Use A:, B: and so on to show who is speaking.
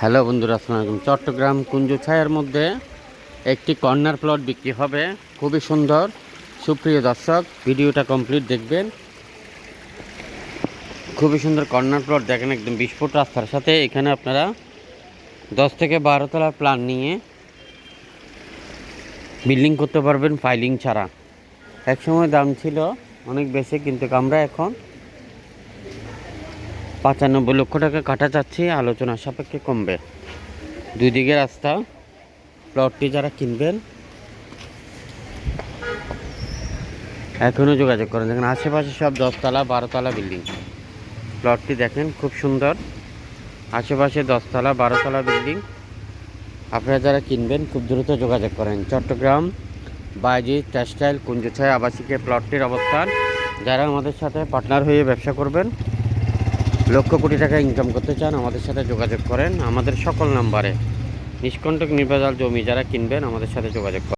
A: Hello বন্ধুরা, আসসালামু আলাইকুম। চট্টগ্রাম কুঞ্জ ছায়ার মধ্যে একটি কর্নার প্লট বিক্রি হবে। খুবই সুন্দর। সুপ্রিয় দর্শক, ভিডিওটা কমপ্লিট দেখবেন। খুবই সুন্দর কর্নার প্লট, দেখেন একদম বিস্ফোট রাস্তার সাথে। এখানে আপনারা দশ থেকে বারো তলার প্ল্যান নিয়ে বিল্ডিং করতে পারবেন ফাইলিং ছাড়া। একসময় দাম ছিল অনেক বেশি, কিন্তু আমরা এখন পঁচানব্বই লক্ষ টাকা কাটা যাচ্ছে, আলোচনা সাপেক্ষে কমবে। দুই দিকে রাস্তা প্লটটি যারা কিনবেন, এখনও যোগাযোগ করেন। দেখেন, আশেপাশে সব দশতলা, বারোতলা বিল্ডিং। প্লটটি দেখেন, খুব সুন্দর। আশেপাশে দশতলা, বারোতলা বিল্ডিং। আপনারা যারা কিনবেন, খুব দ্রুত যোগাযোগ করেন। চট্টগ্রাম, বাইজি, টেক্সটাইল কুঞ্জছায় আবাসিকে প্লটটির অবস্থান। যারা আমাদের সাথে পার্টনার হয়ে ব্যবসা করবেন লক্ষ কোটি টাকা ইনকাম করতে চান, আমাদের সাথে যোগাযোগ করেন। আমাদের সকল নাম্বারে নিষ্কণ্টক নির্বাচাল জমি যারা কিনবেন, আমাদের সাথে যোগাযোগ